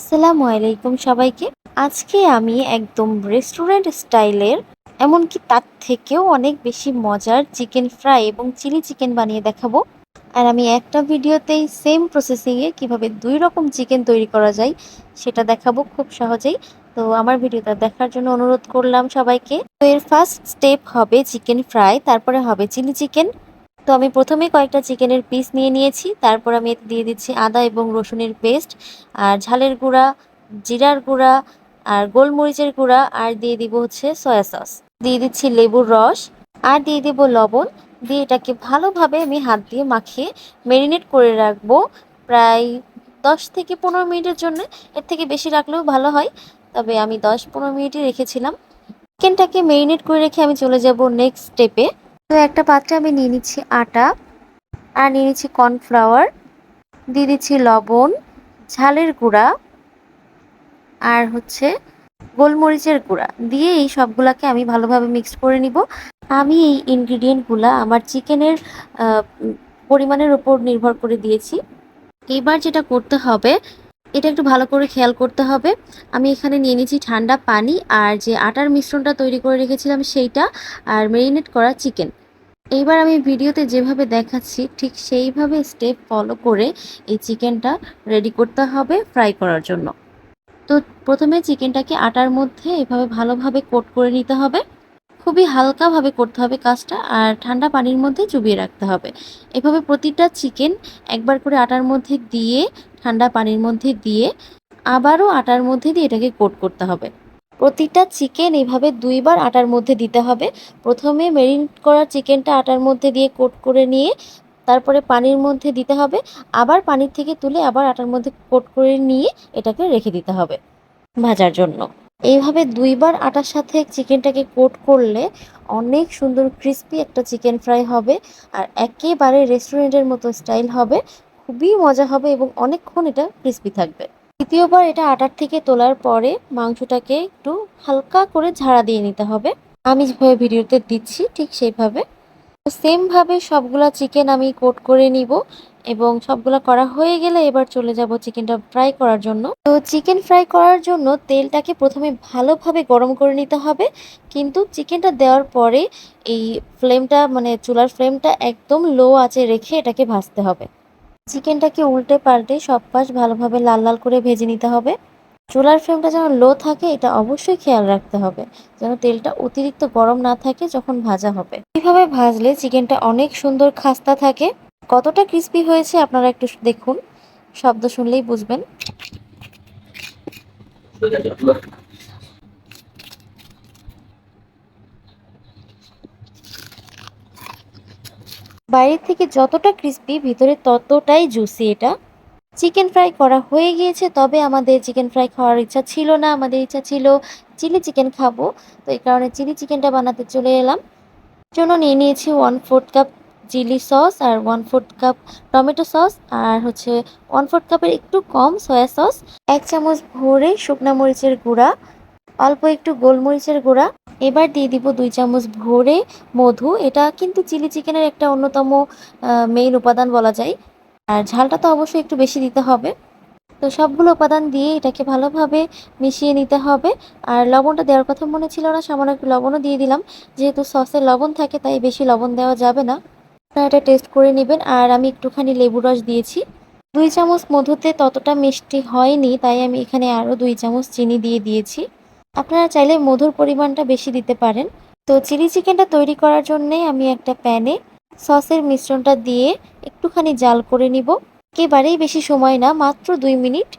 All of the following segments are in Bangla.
আসসালামু আলাইকুম সবাইকে। আজকে আমি একদম রেস্টুরেন্ট স্টাইলের এমনকি তার থেকেও অনেক বেশি মজার চিকেন ফ্রাই এবং চিলি চিকেন বানিয়ে দেখাবো। আর আমি একটা ভিডিওতেই সেম প্রসেসিংয়ে কীভাবে দুই রকম চিকেন তৈরি করা যায় সেটা দেখাবো খুব সহজেই। তো আমার ভিডিওটা দেখার জন্য অনুরোধ করলাম সবাইকে। তো এর ফার্স্ট স্টেপ হবে চিকেন ফ্রাই তারপরে হবে চিলি চিকেন তো আমি প্রথমে কয়েকটা চিকেনের পিস নিয়ে নিয়েছি। তারপর আমি এতে দিয়ে দিচ্ছি আদা এবং রসুনের পেস্ট আর ঝালের গুঁড়া, জিরার গুঁড়া, আর গোলমরিচের গুঁড়া, আর দিয়ে দিব হচ্ছে সয়া সস দিয়ে দিচ্ছি লেবুর রস, আর দিয়ে দিব লবণ। দিয়ে এটাকে ভালোভাবে আমি হাত দিয়ে মাখিয়ে ম্যারিনেট করে রাখব প্রায় দশ থেকে পনেরো মিনিটের জন্য। এর থেকে বেশি রাখলেও ভালো হয়, তবে আমি দশ পনেরো মিনিটই রেখেছিলাম। চিকেনটাকে ম্যারিনেট করে রেখে আমি চলে যাব নেক্সট স্টেপে তো একটা পাত্রে আমি নিয়ে নিচ্ছি আটা, আর নিয়ে নিচ্ছি কর্নফ্লাওয়ার, দিয়ে দিচ্ছি লবণ, ঝালের গুঁড়া, আর হচ্ছে গোলমরিচের গুঁড়া। দিয়ে এই সবগুলাকে আমি ভালোভাবে মিক্সড করে নিব। আমি এই ইনগ্রিডিয়েন্টগুলা আমার চিকেনের পরিমাণের উপর নির্ভর করে দিয়েছি। এবার যেটা করতে হবে, এটা একটু ভালো করে খেয়াল করতে হবে। আমি এখানে নিয়ে নিয়েছি ঠান্ডা পানি, আর যে আটার মিশ্রণটা তৈরি করে রেখেছিলাম সেইটা, আর মেরিনেট করা চিকেন এইবার আমি ভিডিওতে যেভাবে দেখাচ্ছি, ঠিক সেইভাবে স্টেপ ফলো করে এই চিকেনটা রেডি করতে হবে ফ্রাই করার জন্য। তো প্রথমে চিকেনটাকে আটার মধ্যে এভাবে ভালোভাবে কোট করে নিতে হবে। খুবই হালকাভাবে করতে হবে কাজটা আর ঠান্ডা পানির মধ্যে চুবিয়ে রাখতে হবে। এভাবে প্রতিটা চিকেন একবার করে আটার মধ্যে দিয়ে, ঠান্ডা পানির মধ্যে দিয়ে, আবারও আটার মধ্যে দিয়ে এটাকে কোট করতে হবে। প্রতিটা চিকেন এভাবে দুইবার আটার মধ্যে দিতে হবে। প্রথমে মেরিনেট করা চিকেনটা আটার মধ্যে দিয়ে কোট করে নিয়ে তারপরে পানির মধ্যে দিতে হবে। আবার পানির থেকে তুলে আবার আটার মধ্যে কোট করে নিয়ে এটাকে রেখে দিতে হবে ভাজার জন্য। এইভাবে দুইবার আটার সাথে চিকেনটাকে কোট করলে অনেক সুন্দর ক্রিস্পি একটা চিকেন ফ্রাই হবে আর একেবারে রেস্টুরেন্টের মতো স্টাইল হবে। খুবই মজা হবে এবং অনেকক্ষণ এটা ক্রিস্পি থাকবে। দ্বিতীয়বার এটা আটার থেকে তোলার পরে মাংসটাকে একটু হালকা করে ঝাড়া দিয়ে নিতে হবে। আমি যেভাবে ভিডিওতে দিচ্ছি, ঠিক সেইভাবে। সেমভাবে সবগুলা চিকেন আমি কোট করে নিব এবং সবগুলা করা হয়ে গেলে এবার চলে যাব চিকেনটা ফ্রাই করার জন্য। তো চিকেন ফ্রাই করার জন্য তেলটাকে প্রথমে ভালোভাবে গরম করে নিতে হবে। কিন্তু চিকেনটা দেওয়ার পরে এই ফ্লেমটা মানে চুলার ফ্লেমটা একদম লো আঁচে রেখে এটাকে ভাজতে হবে। চিকেনটাকে উল্টে পাল্টে সব পাশ ভালোভাবে লাল লাল করে ভেজে নিতে হবে। চুলার ফ্লেমটা যেন লো থাকে, এটা অবশ্যই খেয়াল রাখতে হবে, যেন তেলটা অতিরিক্ত গরম না থাকে যখন ভাজা হবে। এইভাবে ভাজলে চিকেনটা অনেক সুন্দর খাস্তা থাকে। কতটা ক্রিস্পি হয়েছে আপনারা একটু দেখুন, শব্দ শুনলেই বুঝবেন। বাইরে থেকে যতটা ক্রিস্পি ভিতরে ততটাই জুসি এটা। চিকেন ফ্রাই করা হয়ে গিয়েছে, তবে আমাদের চিকেন ফ্রাই খাওয়ার ইচ্ছা ছিল না। আমাদের ইচ্ছা ছিল চিলি চিকেন খাব। তো এই কারণে চিলি চিকেনটা বানাতে চলে এলাম। জন্য নিয়ে নিয়েছি one fourth cup chilli sauce আর one fourth cup tomato sauce আর হচ্ছে ওয়ান ফোর্থ কাপের একটু কম সয়া সস এক চামচ ভরে শুকনা মরিচের গুঁড়া, অল্প একটু গোলমরিচের গুঁড়া এবার দিয়ে দিব দুই চামচ ভরে মধু। এটা কিন্তু চিলি চিকেনের একটা অন্যতম মেইন উপাদান বলা যায়। আর ঝালটা তো অবশ্যই একটু বেশি দিতে হবে। তো সবগুলো উপাদান দিয়ে এটাকে ভালোভাবে মিশিয়ে নিতে হবে। আর লবণটা দেওয়ার কথা মনে ছিল না, সামান্য একটু লবণও দিয়ে দিলাম। যেহেতু সসে লবণ থাকে, তাই বেশি লবণ দেওয়া যাবে না। আপনারা এটা টেস্ট করে নেবেন। আর আমি একটুখানি লেবু রস দিয়েছি। দুই চামচ মধুতে ততটা মিষ্টি হয়নি, তাই আমি এখানে আরও দুই চামচ চিনি দিয়ে দিয়েছি। আপনারা চাইলে মধুর পরিমাণটা বেশি দিতে পারেন। তো চিলি চিকেনটা তৈরি করার জন্যে আমি একটা প্যানে সসের মিশ্রণটা দিয়ে একটুখানি জাল করে নিব। একেবারেই বেশি সময় না, মাত্র দুই মিনিট।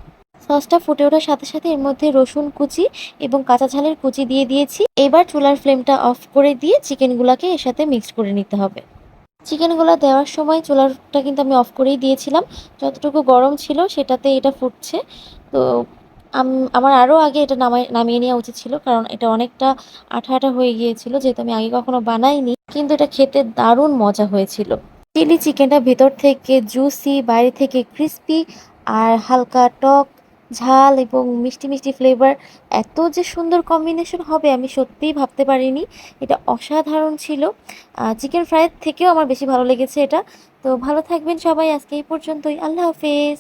সসটা ফুটে ওঠার সাথে সাথে এর মধ্যে রসুন কুচি এবং কাঁচা ঝালের কুচি দিয়ে দিয়েছি। এবার চুলার ফ্লেমটা অফ করে দিয়ে চিকেনগুলোকে এর সাথে মিক্সড করে নিতে হবে। চিকেনগুলো দেওয়ার সময় চুলারটা কিন্তু আমি অফ করেই দিয়েছিলাম। যতটুকু গরম ছিল সেটাতে এটা ফুটছে। তো আমার আরও আগে এটা নামাই, নামিয়ে নেওয়া উচিত ছিল, কারণ এটা অনেকটা আঠা আঠা হয়ে গিয়েছিল, যেহেতু আমি আগে কখনো বানাইনি। কিন্তু এটা খেতে দারুণ মজা হয়েছিল। চিলি চিকেনটা ভেতর থেকে জুসি, বাইরে থেকে ক্রিস্পি আর হালকা টক, ঝাল এবং মিষ্টি মিষ্টি ফ্লেভার। এত যে সুন্দর কম্বিনেশন হবে আমি সত্যিই ভাবতে পারিনি। এটা অসাধারণ ছিল। চিকেন ফ্রাইয়ের থেকেও আমার বেশি ভালো লেগেছে এটা। তো ভালো থাকবেন সবাই, আজকে এই পর্যন্তই। আল্লাহ হাফেজ।